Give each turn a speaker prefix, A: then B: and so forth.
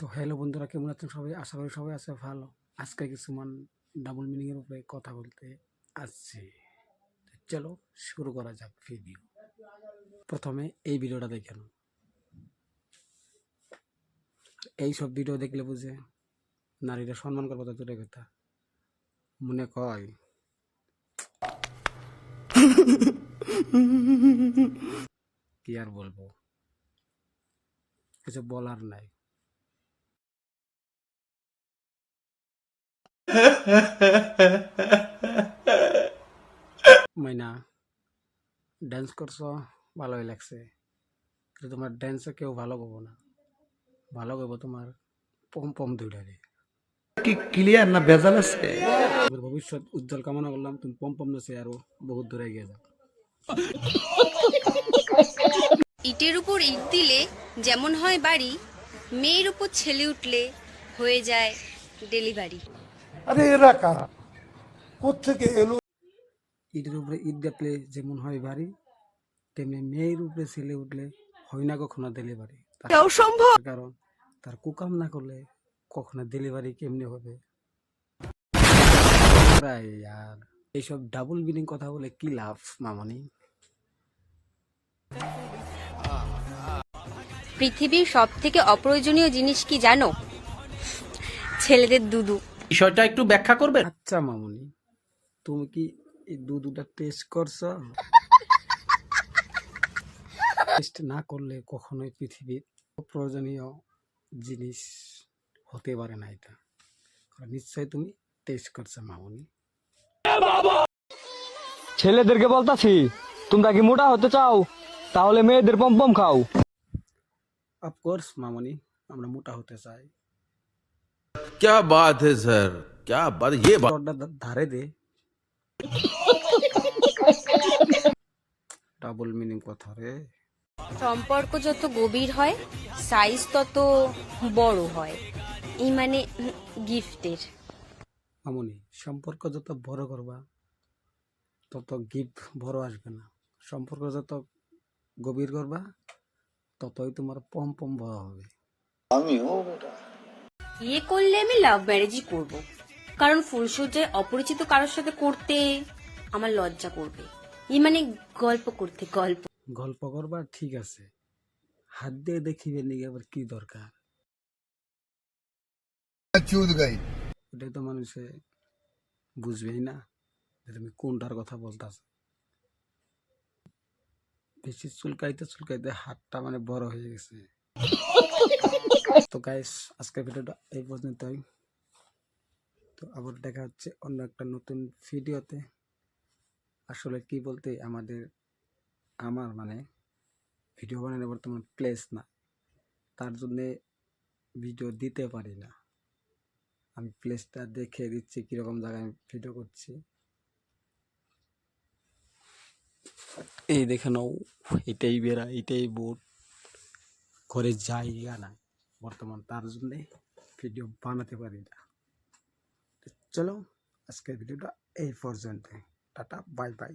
A: তো হ্যালো বন্ধুরা, কেমন আছেন সবাই? আশা করি সবাই আছে ভালো। আজকে কিছুমান ডাবল মিনিংয়ের উপরে কথা বলতে আসছি। চলো শুরু করা যাক ভিডিও প্রথমে এই ভিডিওটা দেখেন এই সব ভিডিও দেখলে বুঝে নারীরা সম্মান করব তো কথা। মনে কয়। কি আর বলব? কিছু বলার নাই। মাইনা ড্যান্স করছ ভালোই লাগছে। তোমার ড্যান্সে কেউ ভালো করব না। ভালো করব তোমার পম পম দুইটারে
B: কি ক্লিয়ার না ভেজাল আছে?
A: তোমার ভবিষ্যৎ উজ্জ্বল কামনা করলাম তুমি পম পম নাচে আরও বহুত দূরে এগিয়ে যাও।
C: ইটের উপর ইট দিলে যেমন হয় বাড়ি মেয়ের উপর ছেলে উঠলে হয়ে যায় ডেলিভারি
D: আরে এরা কারা? কোথেকে এলো?
A: ইটের উপরে ইট দেখলে যেমন হয় বাড়ি তেমনি মেয়ের উপরে ছেলে উঠলে হয় না কখনো ডেলিভারি তার কারণ তার কুকাম না করলে কখনো ডেলিভারি কেমনে হবে? প্রায় আর এইসব ডাবল মিনিং কথা বলে কি লাভ মামনি?
C: পৃথিবীর সব থেকে অপ্রয়োজনীয় জিনিস কি জানো? ছেলেদের দুদু
B: বিষয়টা একটু ব্যাখ্যা করবেন?
A: আচ্ছা মামনি। তুমি কি এই দুধটা টেস্ট করছ? টেস্ট না করলে কখনোই পৃথিবীর প্রয়োজনীয় জিনিস হতে পারে না এটা। কারণ নিশ্চয়ই তুমি টেস্ট করছ মামনি।
E: ছেলেদেরকে বলতাছি তোমরা কি মোটা হতে চাও? তাহলে মেয়েদের পম্পম খাও।
A: অফকোর্স মামনি আমরা মোটা হতে চাই।
F: क्या बात है सर क्या बात ये बात
A: তোরটা ধা- ধারে দে ডাবল মিনিং কথা রে
C: সম্পর্ক যত গভীর হয় সাইজ তত বড় হয় এই মানে গিফটের
A: মামনি সম্পর্ক যত বড় করবা তত গিফট বড় আসবে না সম্পর্ক যত গভীর করবা ততই তোমার পম পম বড় হবে
C: বিয়ে করলে আমি লাভ ম্যারেজই করব। কারণ ফুলসজ্জায় অপরিচিত কারোর সাথে করতে আমার লজ্জা করবে। এই মানে গল্প করতে গল্প।
A: গল্প করবা ঠিক আছে। হাত দিয়ে দেখিবে নিয়ে আবার কি দরকার। ওটাই তো মানুষে বুঝবেই না যে তুমি কোনটার কথা বলতাছ। বেশি চুলকাইতে চুলকাইতে হাতটা মানে বড় হয়ে গেছে। তো গাইস আজকের ভিডিওটা এই পর্যন্তই। তো আবার দেখা হচ্ছে অন্য একটা নতুন ভিডিওতে আসলে কি বলতে, আমাদের, আমার মানে ভিডিও বানানো বর্তমান প্লেস না। তার জন্যে ভিডিও দিতে পারি না। আমি প্লেসটা দেখে দিচ্ছি, কীরকম জায়গায় আমি ভিডিও করছি। এই দেখে নাও, এটাই বেড়া, এটাই বোট ঘরে জায়গা নাই। বর্তমান তার জন্যে ভিডিও বানাতে পারি না চলো, আজকের ভিডিওটা এই পর্যন্ত টাটা বাই বাই